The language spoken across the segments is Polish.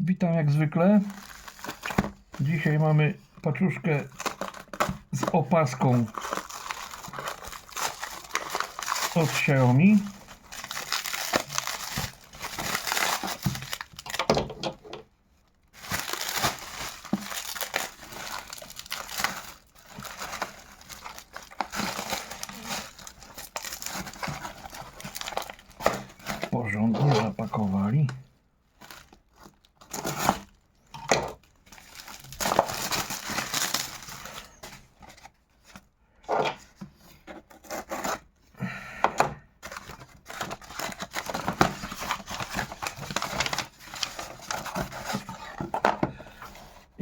Witam jak zwykle. Dzisiaj mamy paczuszkę z opaską od Xiaomi. Porządnie zapakowali.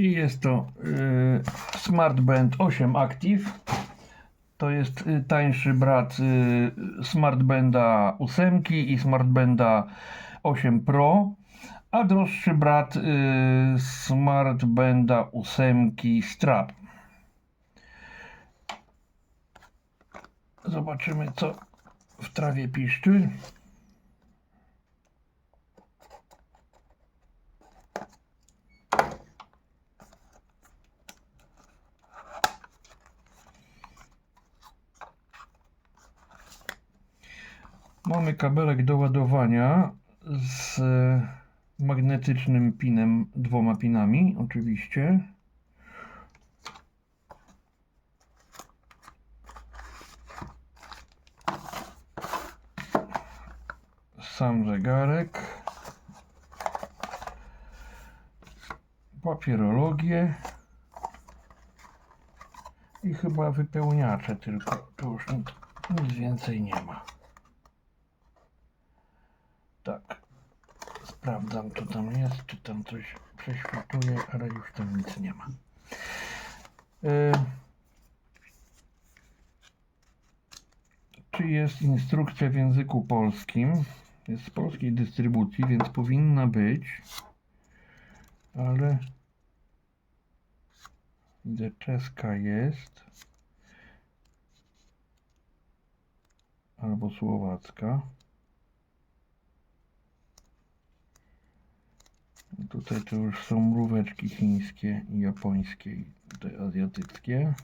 I jest to y, Smart Band 8 Active. To jest y, tańszy brat y, Smart Banda 8 i Smart Banda 8 Pro, a droższy brat y, Smart Banda 8 Strap. Zobaczymy co w trawie piszczy. Mamy kabelek do ładowania z magnetycznym pinem, dwoma pinami oczywiście. Sam zegarek. Papierologię. I chyba wypełniacze tylko. Tu już nic, nic więcej nie ma. Tak. Sprawdzam, co tam jest, czy tam coś prześwituje, ale już tam nic nie ma. E, Czy jest instrukcja w języku polskim? Jest z polskiej dystrybucji, więc powinna być, ale widzę czeska jest albo słowacka. Tutaj to już są mróweczki chińskie i japońskie i te azjatyckie.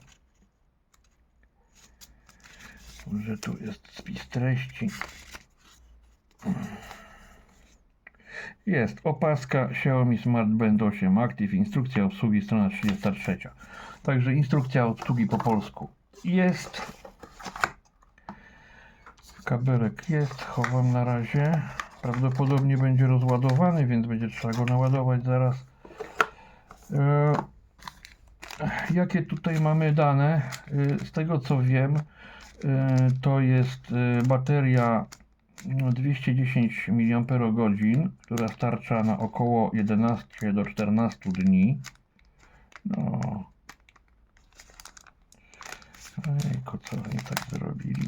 Że tu jest spis treści. Jest opaska Xiaomi Smart Band 8 Active, instrukcja obsługi, strona 33. Także instrukcja obsługi po polsku jest. Kabelek jest, chowam na razie. Prawdopodobnie będzie rozładowany, więc będzie trzeba go naładować zaraz. E, jakie tutaj mamy dane? E, z tego co wiem, e, to jest bateria no, 210 mAh, która starcza na około 11 do 14 dni. No. Ejku, co oni tak zrobili?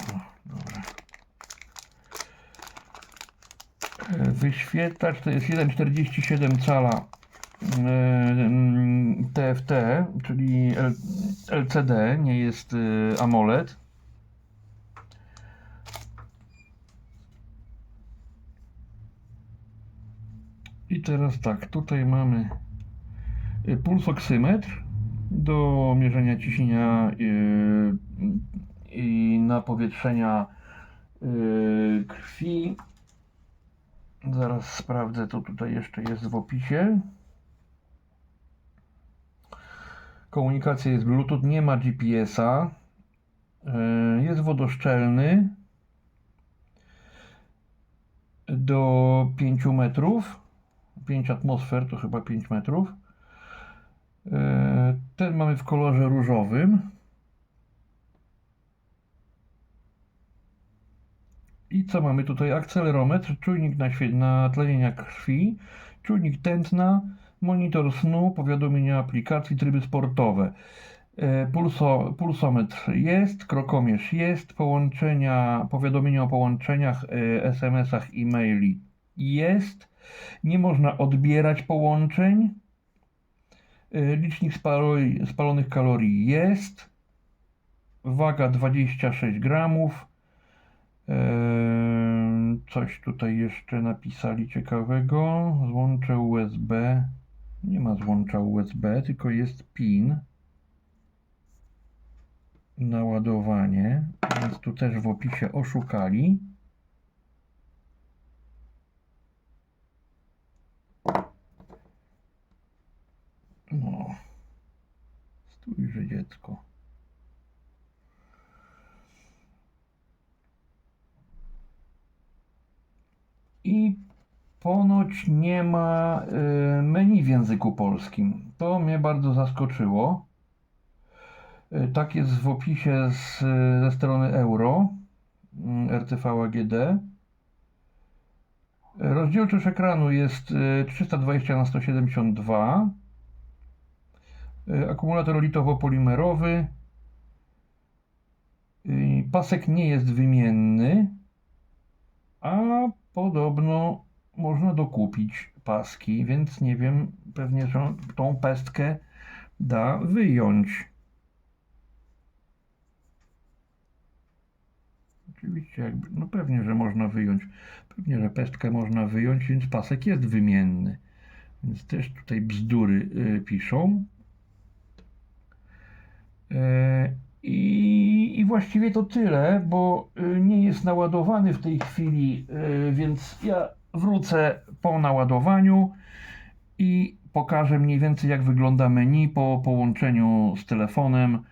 O, dobra. E, Wyświetlacz to jest 1,47 cala e, TFT, czyli L- LCD, nie jest e, AMOLED. I teraz tak, tutaj mamy e, pulsoksymetr do mierzenia ciśnienia e, i napowietrzenia e, krwi. Zaraz sprawdzę, co tutaj jeszcze jest w opisie. Komunikacja jest Bluetooth, nie ma GPS-a. E, Jest wodoszczelny do 5 metrów. 5 atmosfer to chyba 5 metrów. E, Ten mamy w kolorze różowym. I co mamy tutaj? Akcelerometr, czujnik naświe- natlenienia krwi, czujnik tętna, monitor snu, powiadomienia aplikacji, tryby sportowe. E, Pulso, pulsometr jest, krokomierz jest, połączenia, powiadomienia o połączeniach, e, SMS-ach, e-maili jest. Nie można odbierać połączeń. E, Licznik spalo- spalonych kalorii jest. Waga 26 gramów. Coś tutaj jeszcze napisali ciekawego. Złącze USB. Nie ma złącza USB, tylko jest PIN na ładowanie, więc tu też w opisie oszukali. No, stójże dziecko. I ponoć nie ma y, menu w języku polskim. To mnie bardzo zaskoczyło. Y, Tak jest w opisie z, ze strony Euro mm, RTV AGD. Y, Rozdzielczość ekranu jest y, 320 na 172 Y, Akumulator litowo-polimerowy. Y, Pasek nie jest wymienny, a podobno można dokupić paski, więc nie wiem, pewnie że tą pestkę da wyjąć. Oczywiście, jakby, no pewnie, że można wyjąć. Pewnie, że pestkę można wyjąć, więc pasek jest wymienny. Więc też tutaj bzdury y, piszą. E, właściwie to tyle, bo y, nie jest naładowany w tej chwili, y, więc ja wrócę po naładowaniu i pokażę mniej więcej jak wygląda menu po połączeniu z telefonem,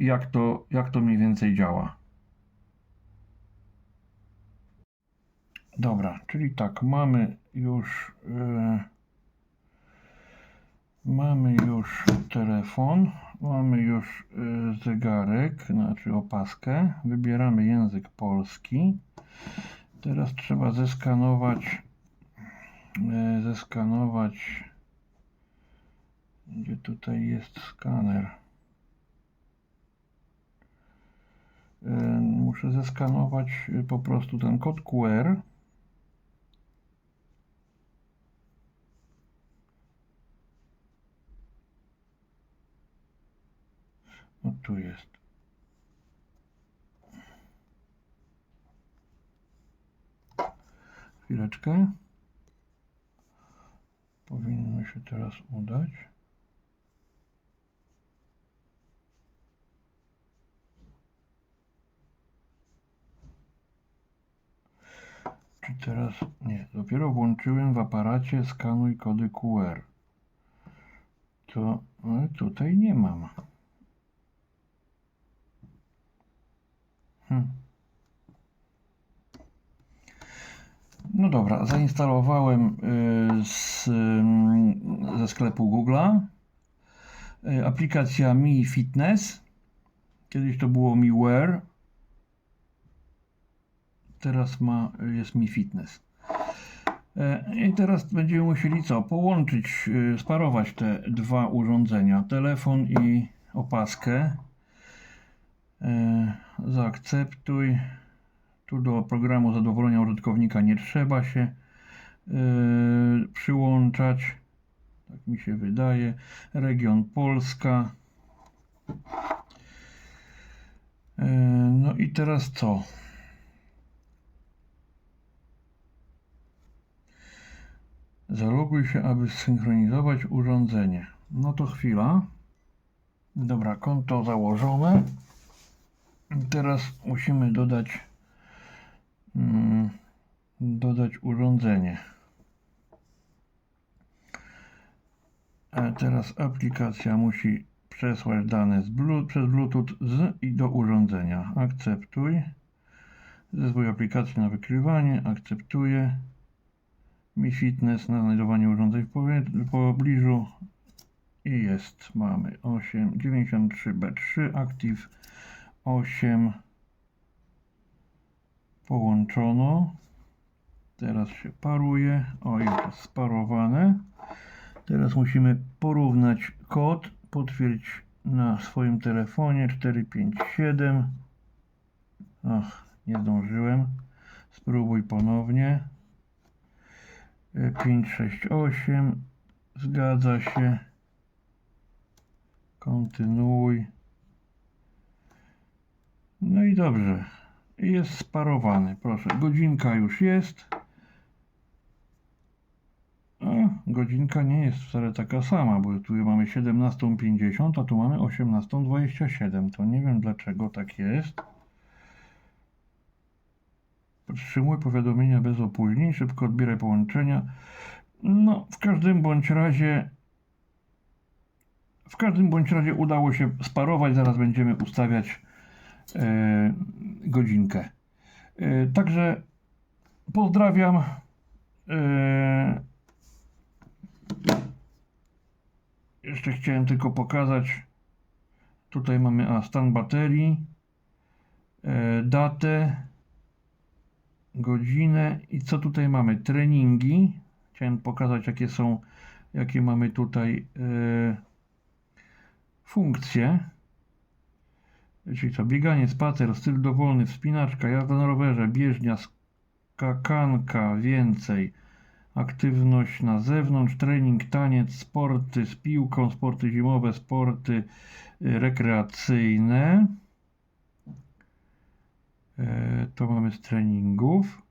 jak to, jak to mniej więcej działa. Dobra, czyli tak, mamy już y, mamy już telefon, mamy już y, zegarek, znaczy opaskę. Wybieramy język polski. Teraz trzeba zeskanować y, zeskanować gdzie tutaj jest skaner. Y, Muszę zeskanować po prostu ten kod QR. No tu jest. Chwileczkę. Powinno się teraz udać. Czy teraz. Nie, dopiero włączyłem w aparacie skanuj kody QR. To no, tutaj nie mam. Hmm. No dobra, zainstalowałem y, z, y, ze sklepu Google'a y, aplikacja Mi Fitness. Kiedyś to było Mi Wear. Teraz ma, jest Mi Fitness. E, I teraz będziemy musieli co? Połączyć, y, sparować te dwa urządzenia, telefon i opaskę. E, Zaakceptuj. Tu do programu zadowolenia użytkownika nie trzeba się e, przyłączać. Tak mi się wydaje. Region Polska. E, no i teraz co? Zaloguj się, aby zsynchronizować urządzenie. No to chwila. Dobra, konto założone. Teraz musimy dodać mm, dodać urządzenie. A teraz aplikacja musi przesłać dane z przez Bluetooth z i do urządzenia. Akceptuj. Zezwól aplikacji na wykrywanie. Akceptuję. Mi Fitness na znajdowanie urządzeń w pobliżu. I jest. Mamy 8, 93B3 Active 8 połączono. Teraz się paruje. O, już jest sparowane. Teraz musimy porównać kod. Potwierdź na swoim telefonie 457. Ach, nie zdążyłem. Spróbuj ponownie. Y, 568. Zgadza się. Kontynuuj. No i dobrze. Jest sparowany, proszę. Godzinka już jest. A, godzinka nie jest wcale taka sama, bo tu mamy 17.50, a tu mamy 18.27. To nie wiem dlaczego tak jest. Podtrzymuj powiadomienia bez opóźnień, szybko odbieraj połączenia. No, w każdym bądź razie w każdym bądź razie udało się sparować. Zaraz będziemy ustawiać godzinkę. E, także pozdrawiam. E, jeszcze chciałem tylko pokazać. Tutaj mamy a, stan baterii, e, datę, godzinę i co tutaj mamy? Treningi. Chciałem pokazać, jakie są, jakie mamy tutaj e, funkcje. Czyli co? Bieganie, spacer, styl dowolny, wspinaczka, jazda na rowerze, bieżnia, skakanka, więcej. Aktywność na zewnątrz, trening, taniec, sporty z piłką, sporty zimowe, sporty y, rekreacyjne. E, to mamy z treningów.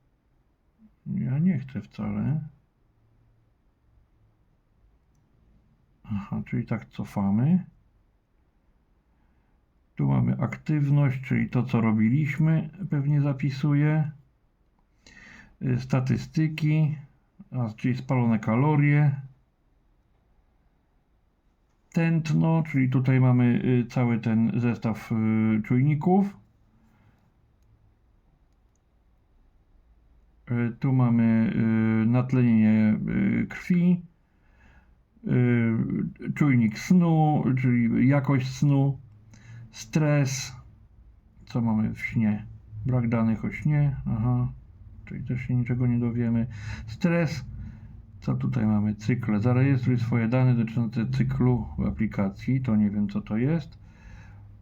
Ja nie chcę wcale. Aha, czyli tak cofamy. Tu mamy aktywność, czyli to, co robiliśmy, pewnie zapisuję. Y, Statystyki, czyli spalone kalorie. Tętno, czyli tutaj mamy y, cały ten zestaw y, czujników. Tu mamy natlenienie krwi, czujnik snu, czyli jakość snu, stres. Co mamy w śnie? Brak danych o śnie. Aha, czyli też się niczego nie dowiemy. Stres. Co tutaj mamy? Cykle. Zarejestruj swoje dane dotyczące cyklu w aplikacji. To nie wiem co to jest.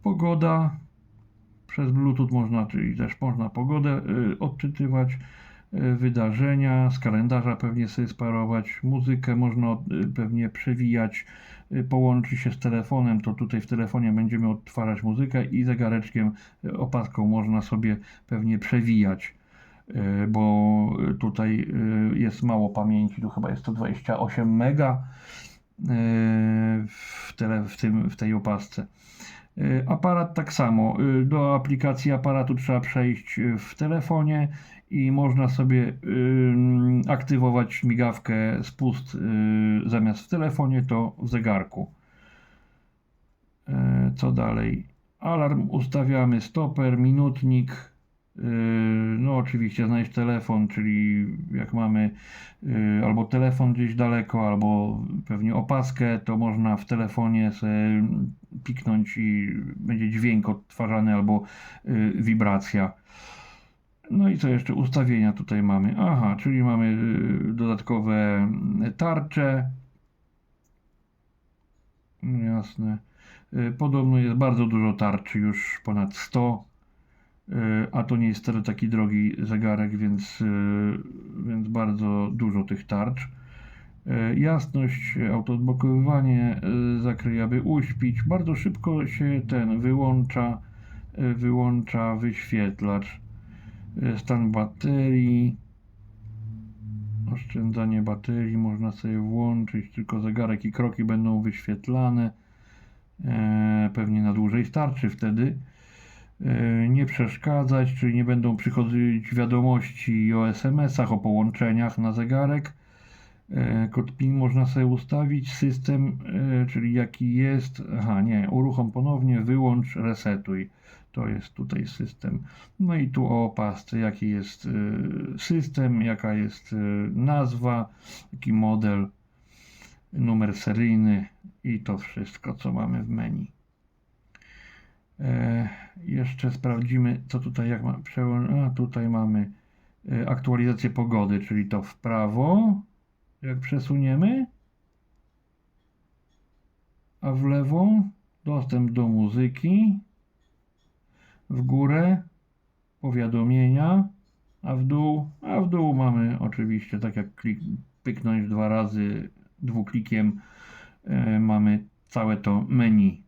Pogoda. Przez Bluetooth można, czyli też można pogodę y, odczytywać. y, Wydarzenia, z kalendarza pewnie sobie sparować, muzykę można y, pewnie przewijać, połączy się z telefonem, to tutaj w telefonie będziemy odtwarzać muzykę i zegareczkiem, y, opaską można sobie pewnie przewijać, y, bo tutaj y, jest mało pamięci, tu chyba jest to 28 mega y, w, tele, w, tym, w tej opasce. Y, Aparat tak samo. Y, Do aplikacji aparatu trzeba przejść y, w telefonie i można sobie ym, aktywować migawkę spust y, zamiast w telefonie, to w zegarku. E, Co dalej? Alarm ustawiamy, stoper, minutnik. y, No, oczywiście znaleźć telefon, czyli jak mamy y, albo telefon gdzieś daleko, albo pewnie opaskę, to można w telefonie sobie piknąć i będzie dźwięk odtwarzany albo y, wibracja. No i co jeszcze? Ustawienia tutaj mamy. Aha, czyli mamy y, dodatkowe y, tarcze. No Jasne. Y, Podobno jest bardzo dużo tarczy, już ponad 100. Y, A to nie jest wcale taki drogi zegarek, więc, więc bardzo dużo tych tarcz. Jasność, autoodblokowywanie, zakryj, aby uśpić. Bardzo szybko się ten wyłącza, wyłącza wyświetlacz. Y, Stan baterii. Oszczędzanie baterii można sobie włączyć, tylko zegarek i kroki będą wyświetlane. E, pewnie na dłużej starczy wtedy. E, nie przeszkadzać, czyli nie będą przychodzić wiadomości o SMS-ach, o połączeniach na zegarek. E, Kod PIN można sobie ustawić. System, e, czyli jaki jest. Aha, nie, uruchom ponownie, wyłącz, resetuj. To jest tutaj system. No i tu o opasce, jaki jest e, system, jaka jest e, nazwa, jaki model, numer seryjny i to wszystko, co mamy w menu. E, jeszcze sprawdzimy, co tutaj, jak ma A, tutaj mamy e, aktualizację pogody, czyli to w prawo, jak przesuniemy, a w lewo dostęp do muzyki, w górę powiadomienia, a w dół, a w dół mamy oczywiście, tak jak klik, pyknąć dwa razy dwuklikiem, e, mamy całe to menu.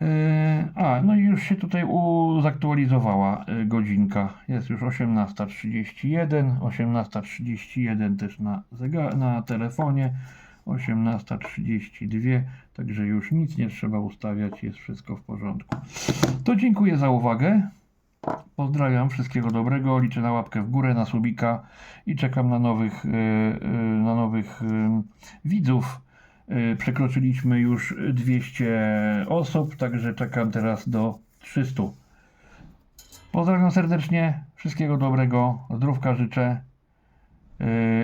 E, A, no i już się tutaj u, zaktualizowała e, godzinka. Jest już 18.31, 18.31 też na, na telefonie, 18.32, także już nic nie trzeba ustawiać, jest wszystko w porządku. To dziękuję za uwagę. Pozdrawiam, wszystkiego dobrego, liczę na łapkę w górę, na subika i czekam na nowych, e, e, na nowych e, widzów. Przekroczyliśmy już 200 osób, także czekam teraz do 300. Pozdrawiam serdecznie, wszystkiego dobrego, zdrówka życzę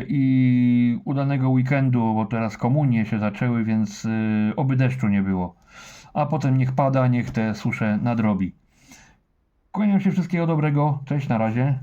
i udanego weekendu, bo teraz komunie się zaczęły, więc e, oby deszczu nie było. A potem niech pada, niech te susze nadrobi. Kłaniam się wszystkiego dobrego, cześć, na razie.